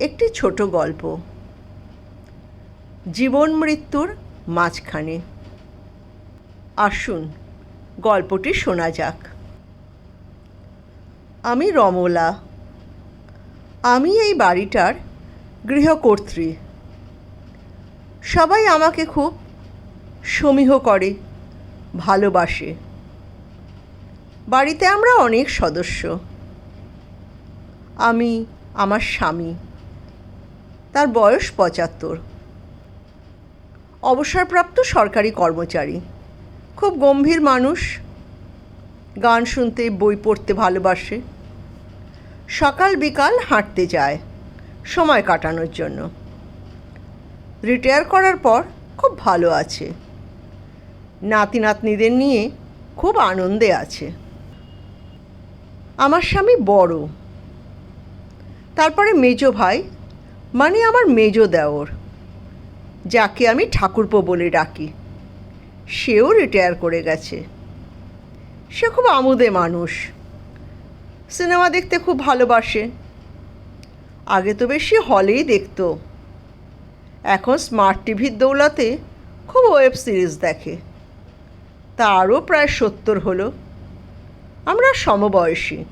একটি ছোট গল্প। জীবন মৃত্যুর মাঝখানে। আসুন, গল্পটি শোনা যাক। আমি রমলা। আমি এই বাড়িটার গৃহকর্ত্রী। সবাই আমাকে খুব সমীহ করে, ভালোবাসে। বাড়িতে আমরা অনেক সদস্য। আমি, আমার স্বামী। তার বয়স পঁচাত্তর। অবসরপ্রাপ্ত সরকারি কর্মচারী। খুব গম্ভীর মানুষ। গান শুনতে, বই পড়তে ভালোবাসে। সকাল বিকাল হাঁটতে যায়। সময় কাটানোর জন্য। রিটায়ার করার পর খুব ভালো আছে। নাতি নাতনিদের নিয়ে খুব আনন্দে আছে। আমার স্বামী বড়। তারপরে মেজো ভাই মানে আমার মেজ দেওর, যাকে আমি ঠাকুরপো বলে ডাকি। সেও রিটায়ার করে গেছে। সে খুব আমোদে মানুষ। সিনেমা দেখতে খুব ভালোবাসে। আগে তো বেশি হলেই দেখতো। এখন স্মার্ট টিভির দৌলাতে খুব ওয়েব সিরিজ দেখে। তারও প্রায় সত্তর হলো। আমরা সমবয়সী।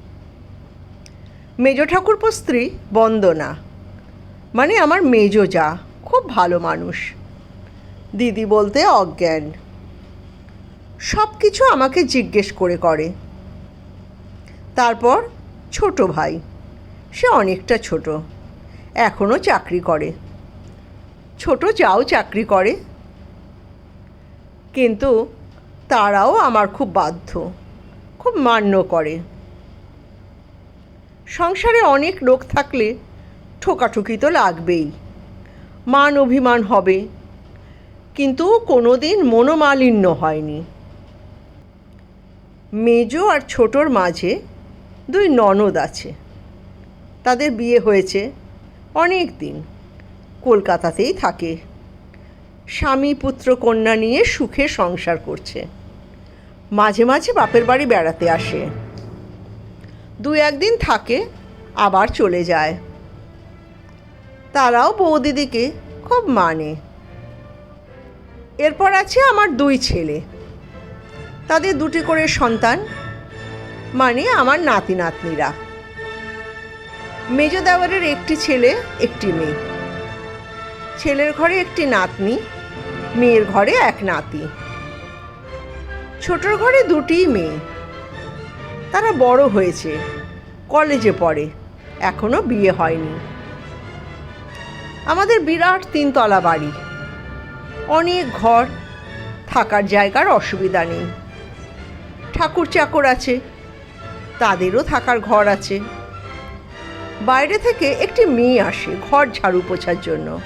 মেজ ঠাকুরপো স্ত্রী বন্দনা। মানে আমার মেজো যা, খুব ভালো মানুষ। দিদি বলতে অজ্ঞান। সব কিছু আমাকে জিজ্ঞেস করে করে। তারপর ছোট ভাই, সে অনেকটা ছোট এখনও চাকরি করে। ছোট যাও চাকরি করে। কিন্তু তারাও আমার খুব বাধ্য, খুব মান্য করে। সংসারে অনেক লোক থাকলে ঠোকাঠুকি তো লাগবেই। মান অভিমান হবে। কিন্তু কোনো দিন মনোমালিন্য হয়নি। মেজো আর ছোটোর মাঝে দুই ননদ আছে। তাদের বিয়ে হয়েছে অনেক দিন। কলকাতাতেই থাকে। স্বামী পুত্র কন্যা নিয়ে সুখে সংসার করছে। মাঝে মাঝে বাপের বাড়ি বেড়াতে আসে। দু একদিন থাকে, আবার চলে যায়। তারাও বৌদিদিকে খুব মানে। এরপর আছে আমার দুই ছেলে। তাদের দুটি করে সন্তান মানে আমার নাতি নাতনিরা মেজ দেওয়ারের একটি ছেলে, একটি মেয়ে। ছেলের ঘরে একটি নাতনি, মেয়ের ঘরে এক নাতি। ছোটর ঘরে দুটিই মেয়ে। তারা বড় হয়েছে, কলেজে পড়ে এখনও বিয়ে হয়নি। আমাদের বিরাট তিনতলা বাড়ি। অনেক ঘর, থাকার জায়গার অসুবিধা নেই। ঠাকুর চাকর আছে, তাদেরও থাকার ঘর আছে। বাইরে থেকে একটি মেয়ে আসে ঘর ঝাড়ু পোছার জন্য।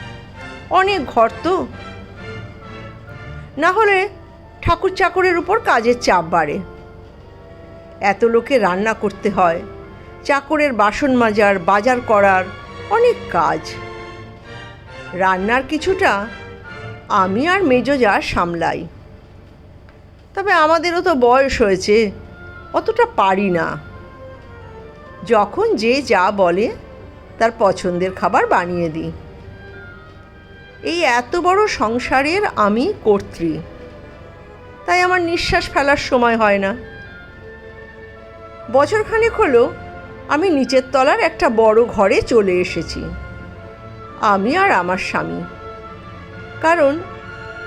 অনেক ঘর তো। না হলে ঠাকুর চাকরের উপর কাজের চাপ বাড়ে। এত লোকে রান্না করতে হয়, চাকরের বাসন মাজার, বাজার করার অনেক কাজ। রান্নার কিছুটা আমি আর মেজো যা সামলাই। তবে আমাদেরও তো বয়স হয়েছে, অতটা পারি না। যখন যে যা বলে, তার পছন্দের খাবার বানিয়ে দিই। এই এত বড় সংসারের আমি কর্ত্রী, তাই আমার নিঃশ্বাস ফেলার সময় হয় না। বছরখানেক হলো আমি নিচের তলার একটা বড় ঘরে চলে এসেছি। আমি আর আমার স্বামী। কারণ,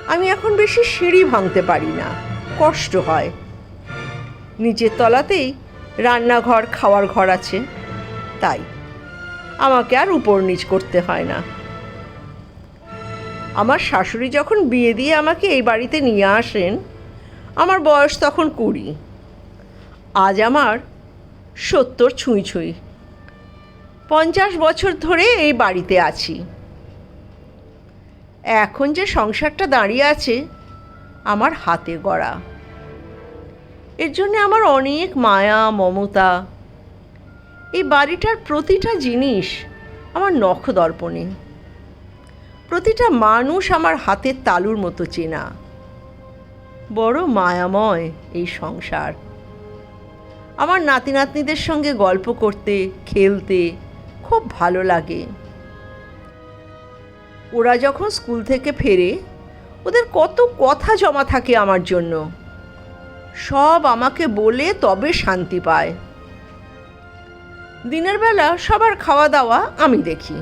আমি এখন বেশি সিঁড়ি ভাঙতে পারি না, কষ্ট হয়। নিচের তলাতেই রান্নাঘর, খাওয়ার ঘর আছে, তাই আমাকে আর উপর নিচ করতে হয় না। আমার শাশুড়ি যখন বিয়ে দিয়ে আমাকে এই বাড়িতে নিয়ে আসেন, আমার বয়স তখন কুড়ি। আজ আমার সত্তর ছুঁই ছুঁই। পঞ্চাশ বছর ধরে এই বাড়িতে আছি। এখন যে সংসারটা দাঁড়িয়ে আছে, আমার হাতে গড়া। এর জন্যে আমার অনেক মায়া, মমতা। এই বাড়িটার প্রতিটা জিনিস আমার নখ দর্পণে প্রতিটা মানুষ আমার হাতের তালুর মতো চেনা। বড় মায়াময় এই সংসার। আমার নাতি নাতনিদের সঙ্গে গল্প করতে, খেলতে খুব ভালো লাগে। ওরা যখন স্কুল থেকে ফেরে, ওদের কত কথা জমা থাকে আমার জন্য। সব আমাকে বলে তবে শান্তি পায়। দিনের বেলা সবার খাওয়া দাওয়া আমি দেখি।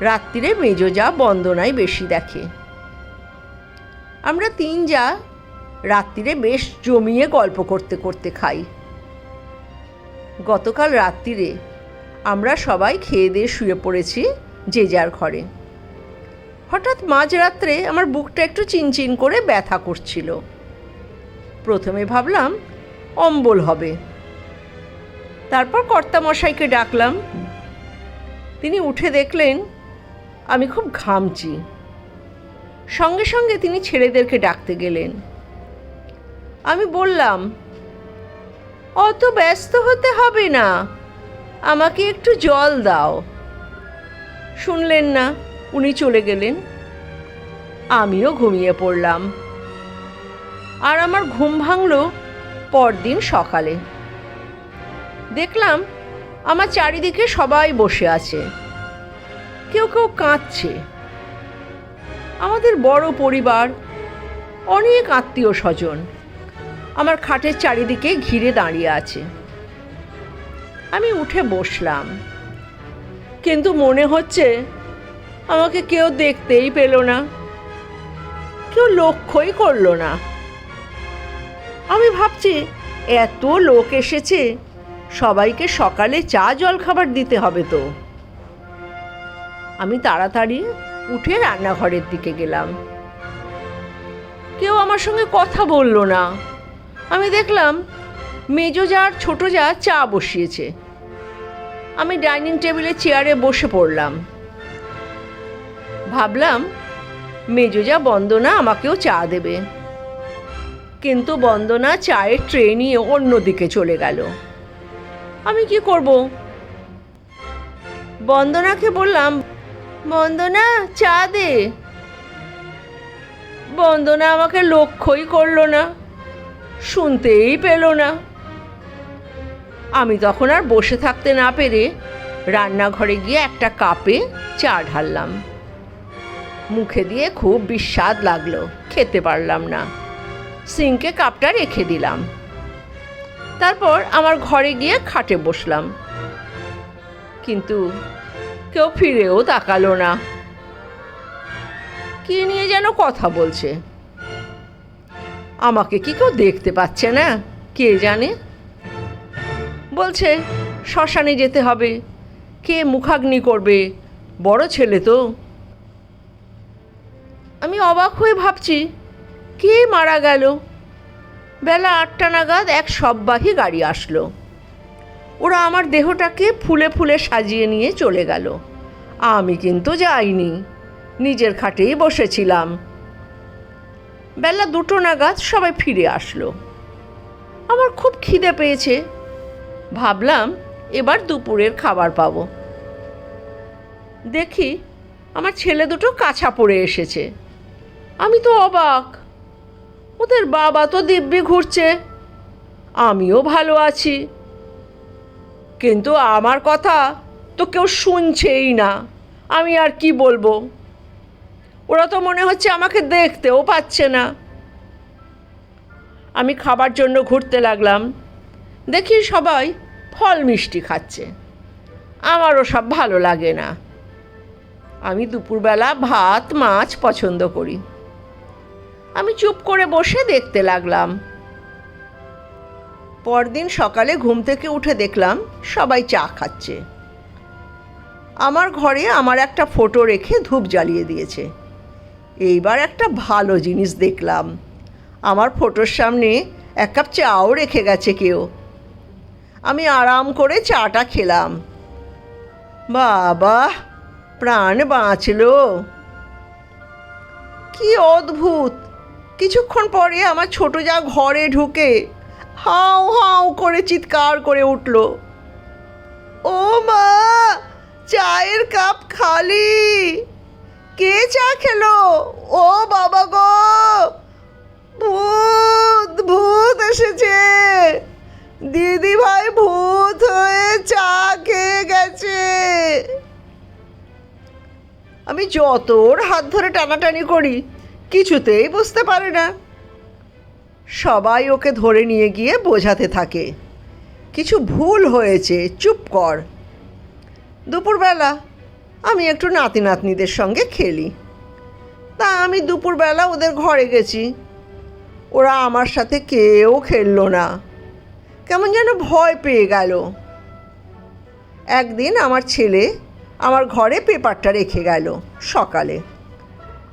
রাত্রিরে মেজো যা বন্দনাই বেশি দেখে। আমরা তিন যা রাত্রিরে বেশ জমিয়ে গল্প করতে করতে খাই। গতকাল রাত্রিরে আমরা সবাই খেয়ে দিয়ে শুয়ে পড়েছি যে যার ঘরে। হঠাৎ মাঝরাত্রে আমার বুকটা একটু চিনচিন করে ব্যথা করছিল। প্রথমে ভাবলাম, অম্বল হবে। তারপর কর্তামশাইকে ডাকলাম। তিনি উঠে দেখলেন, আমি খুব ঘামছি সঙ্গে সঙ্গে তিনি ছেলেদেরকে ডাকতে গেলেন। আমি বললাম, অত ব্যস্ত হতে হবে না। আমাকে একটু জল দাও। শুনলেন না, উনি চলে গেলেন। আমিও ঘুমিয়ে পড়লাম। আর আমার ঘুম ভাঙল পরদিন সকালে। দেখলাম, আমার চারিদিকে সবাই বসে আছে। কেউ কেউ কাঁদছে। আমাদের বড় পরিবার, অনেক আত্মীয় স্বজন, আমার খাটের চারিদিকে ঘিরে দাঁড়িয়ে আছে। আমি উঠে বসলাম। কিন্তু মনে হচ্ছে আমাকে কেউ দেখতেই পেল না। কেউ লক্ষ্যই করল না। আমি ভাবছি, এত লোক এসেছে, সবাইকে সকালে চা জল খাবার দিতে হবে তো। আমি তাড়াতাড়ি উঠে রান্নাঘরের দিকে গেলাম। কেউ আমার সঙ্গে কথা বলল না। আমি দেখলাম মেজো যা আর ছোটো যা চা বসিয়েছে। আমি ডাইনিং টেবিলে চেয়ারে বসে পড়লাম। ভাবলাম, মেজো যা বন্দনা আমাকেও চা দেবে। কিন্তু বন্দনা চায়ের ট্রে নিয়ে অন্যদিকে চলে গেল। আমি কি করব? বন্দনাকে বললাম, বন্দনা, চা দে। বন্দনা আমাকে লক্ষ্যই করল না, শুনতেই পেল না। আমি তখন আর বসে থাকতে না পেরে রান্নাঘরে গিয়ে একটা কাপে চা ঢাললাম। মুখে দিয়ে খুব বিস্বাদ লাগল, খেতে পারলাম না। সিঙ্কে কাপটা রেখে দিলাম। তারপর আমার ঘরে গিয়ে খাটে বসলাম। কিন্তু কেউ ফিরেও তাকালো না। কি নিয়ে যেন কথা বলছে? আমাকে কি কেউ দেখতে পাচ্ছে না? কে জানে? বলছে, শ্মশানে যেতে হবে। কে মুখাগ্নি করবে? বড় ছেলে তো। আমি অবাক হয়ে ভাবছি, কে মারা গেল? বেলা আটটা নাগাদ এক সববাহী গাড়ি আসলো। ওরা আমার দেহটাকে ফুলে ফুলে সাজিয়ে নিয়ে চলে গেল। আমি কিন্তু যাইনি, নিজের খাটেই বসেছিলাম। বেলা দুটো নাগাদ সবাই ফিরে আসলো। আমার খুব খিদে পেয়েছে। ভাবলাম এবার দুপুরের খাবার পাবো। দেখি আমার ছেলে দুটো কাছা পড়ে এসেছে। আমি তো অবাক। ওদের বাবা তো দিব্যি ঘুরছে। আমিও ভালো আছি। কিন্তু আমার কথা তো কেউ শুনছেই না। আমি আর কি বলব? ওরা তো মনে হচ্ছে আমাকে দেখতেও পাচ্ছে না। আমি খাবার জন্য ঘুরতে লাগলাম। দেখি সবাই ফল মিষ্টি খাচ্ছে। আমারও সব ভালো লাগে না। আমি দুপুরবেলা ভাত, মাছ পছন্দ করি। আমি চুপ করে বসে দেখতে লাগলাম। পরদিন সকালে ঘুম থেকে উঠে দেখলাম সবাই চা খাচ্ছে। আমার ঘরে আমার একটা ফটো রেখে ধূপ জ্বালিয়ে দিয়েছে। এইবার একটা ভালো জিনিস দেখলাম। আমার ফটোর সামনে এক কাপ চাও রেখে গেছে কেউ। আমি আরাম করে চাটা খেলাম। বাবা, প্রাণ বাঁচলো। কি অদ্ভুত! কিছুক্ষণ পরে আমার ছোট যা ঘরে ঢুকে হাউ হাউ করে চিৎকার করে উঠল। ও মা, চায়ের কাপ খালি। কে চা খেলো? ও বাবা গো! ভূত ভূত এসেছে। দিদি ভাই ভূত হয়ে চা খেয়ে গেছে। আমি যত ওর হাত ধরে টানাটানি করি, কিছুতেই বুঝতে পারে না। সবাই ওকে ধরে নিয়ে গিয়ে বোঝাতে থাকে। কিছু ভুল হয়েছে, চুপ কর। দুপুরবেলা আমি একটু নাতি নাতনিদের সঙ্গে খেলি। তা আমি দুপুরবেলা ওদের ঘরে গেছি। ওরা আমার সাথে কেউ খেললো না। কেমন যেন ভয় পেয়ে গেল। একদিন আমার ছেলে আমার ঘরে পেপারটা রেখে গেল সকালে।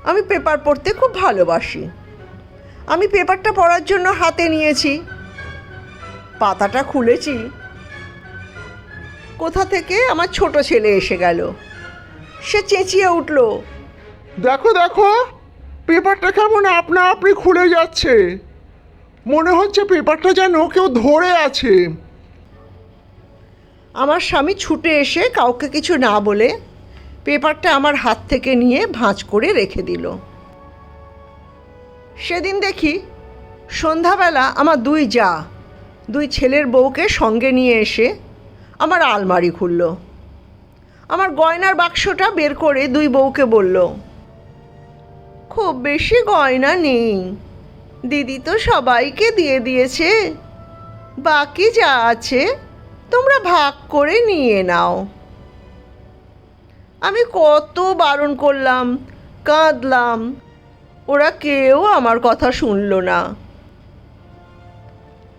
আমি পেপার পড়তে খুব ভালোবাসি। আমি পেপারটা পড়ার জন্য হাতে নিয়েছি। পাতাটা খুলেছি। কোথা থেকে আমার ছোট ছেলে এসে গেল? সে চেঁচিয়ে উঠল, দেখো দেখো, পেপারটা কেমন আপনা আপনি খুলে যাচ্ছে। মনে হচ্ছে পেপারটা যেন কেউ ধরে আছে। আমার স্বামী ছুটে এসে কাউকে কিছু না বলে পেপারটা আমার হাত থেকে নিয়ে ভাঁজ করে রেখে দিল। সেদিন দেখি সন্ধ্যাবেলা আমার দুই যা, দুই ছেলের বউকে সঙ্গে নিয়ে এসে আমার আলমারি খুলল। আমার গয়নার বাক্সটা বের করে দুই বউকে বলল, খুব বেশি গয়না নেই। দিদি তো সবাইকে দিয়ে দিয়েছে। বাকি যা আছে তোমরা ভাগ করে নিয়ে নাও। আমি কত বারণ করলাম, কাঁদলাম, ওরা কেউ আমার কথা শুনলো না।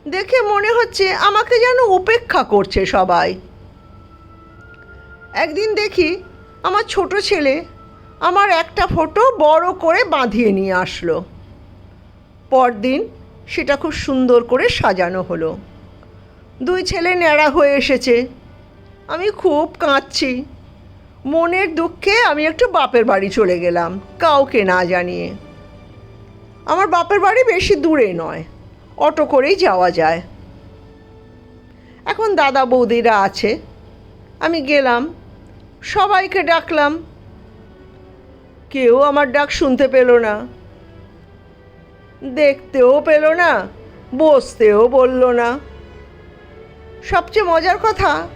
দেখে মনে হচ্ছে আমাকে যেন উপেক্ষা করছে সবাই। একদিন দেখি আমার ছোট ছেলে আমার একটা ফটো বড় করে বাঁধিয়ে নিয়ে আসলো। পরদিন সেটা খুব সুন্দর করে সাজানো হলো। দুই ছেলে ন্যাড়া হয়ে এসেছে। আমি খুব কাঁদছি। মনের দুঃখে আমি একটু বাপের বাড়ি চলে গেলাম, কাউকে না জানিয়ে। আমার বাপের বাড়ি বেশি দূরে নয়, অটো করেই যাওয়া যায়। এখন দাদা বৌদিরা আছে। আমি গেলাম, সবাইকে ডাকলাম। কেউ আমার ডাক শুনতে পেল না। দেখতেও পেল না, বসতেও বলল না। সবচেয়ে মজার কথা,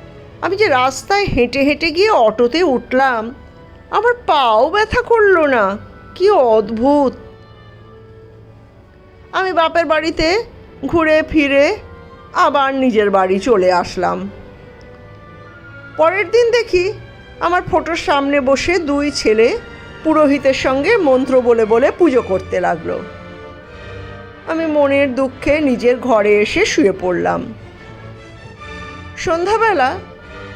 আমি যে রাস্তায় হেঁটে হেঁটে গিয়ে অটোতে উঠলাম, আমার পাও ব্যথা করল না, কি অদ্ভুত। আমি বাপের বাড়িতে ঘুরে ফিরে আবার নিজের বাড়ি চলে আসলাম। পরের দিন দেখি আমার ফটোর সামনে বসে দুই ছেলে পুরোহিতের সঙ্গে মন্ত্র বলে বলে পুজো করতে লাগল। আমি মনের দুঃখে নিজের ঘরে এসে শুয়ে পড়লাম। সন্ধ্যাবেলা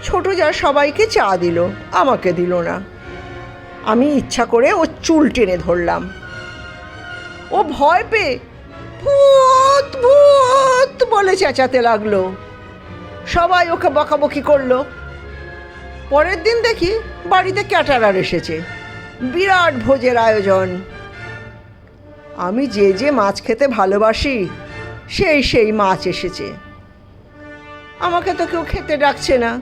ছোট যা সবাইকে চা দিল, আমাকে দিল না। আমি ইচ্ছা করে ও চুল টেনে ধরলাম। ও ভয় পেয়ে, ভূত ভূত! বলে চেঁচাতে লাগল। সবাই ওকে বকাবকি করল। পরের দিন দেখি বাড়িতে ক্যাটারার এসেছে। বিরাট ভোজের আয়োজন। আমি যে যে মাছ খেতে ভালোবাসি সেই সেই মাছ এসেছে। আমাকে তো কেউ খেতে ডাকছে না।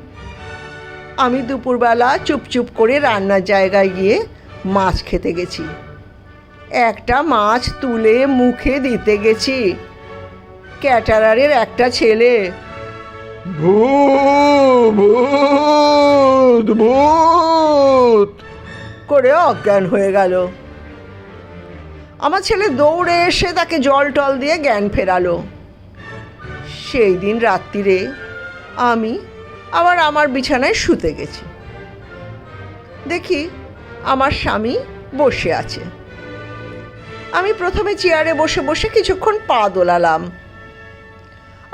আমি দুপুরবেলা চুপচুপ করে রান্নার জায়গায় গিয়ে মাছ খেতে গেছি। একটা মাছ তুলে মুখে দিতে গেছি। ক্যাটারারের একটা ছেলে। ভূত ভূত! করে অজ্ঞান হয়ে গেল। আমার ছেলে দৌড়ে এসে তাকে জল টল দিয়ে জ্ঞান ফেরালো। সেই দিন রাত্রিরে আমি আবার আমার বিছানায় শুতে গেছি। দেখি আমার স্বামী বসে আছে। আমি প্রথমে চেয়ারে বসে বসে কিছুক্ষণ পা দোলালাম।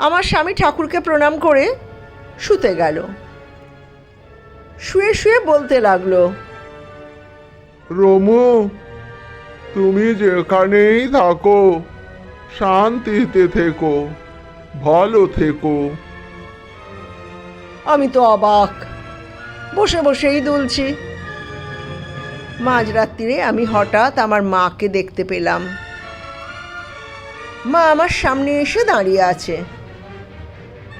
আমার স্বামী ঠাকুরকে প্রণাম করে শুতে গেল। শুয়ে শুয়ে বলতে লাগল, রমু তুমি যেখানেই থাকো, শান্তিতে থেকো, ভালো থেকো। আমি তো অবাক। বসে বসেই দুলছি। মাঝরাত্রিরে আমি হঠাৎ আমার মাকে দেখতে পেলাম। মা আমার সামনে এসে দাঁড়িয়ে আছে।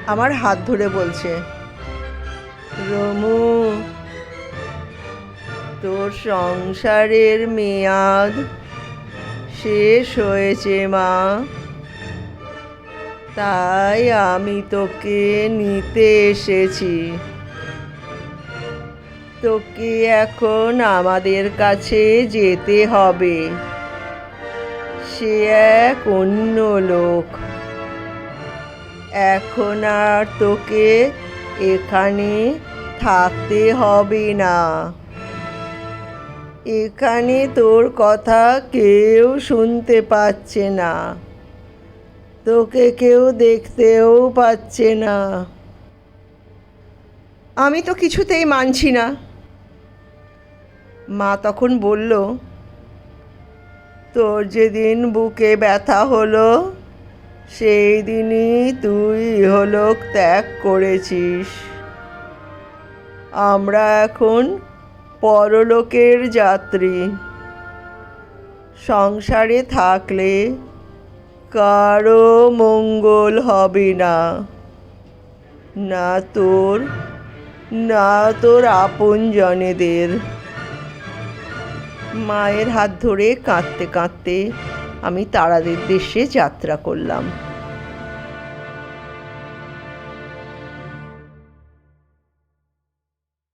আমার হাত ধরে বলছে, রমু, তোর সংসারের মেয়াদ শেষ হয়েছে, মা। তাই আমি তোকে নিতে এসেছি। তোকে এখন আমাদের কাছে যেতে হবে। সে এক অন্য লোক। এখন আর তোকে এখানে থাকতে হবে না। এখানে তোর কথা কেউ শুনতে পাচ্ছে না। তোকে কেউ দেখতেও পাচ্ছে না। আমি তো কিছুতেই মানছি না। মা তখন বলল, তোর যেদিন বুকে ব্যথা হলো, সেই দিনই তুই ইহলোক ত্যাগ করেছিস। আমরা এখন পরলোকের যাত্রী। সংসারে থাকলে কারও মঙ্গল হবে না। না তোর না তোর আপন জনেদের মায়ের হাত ধরে কাঁদতে কাঁদতে আমি তারাদের দেশে যাত্রা করলাম।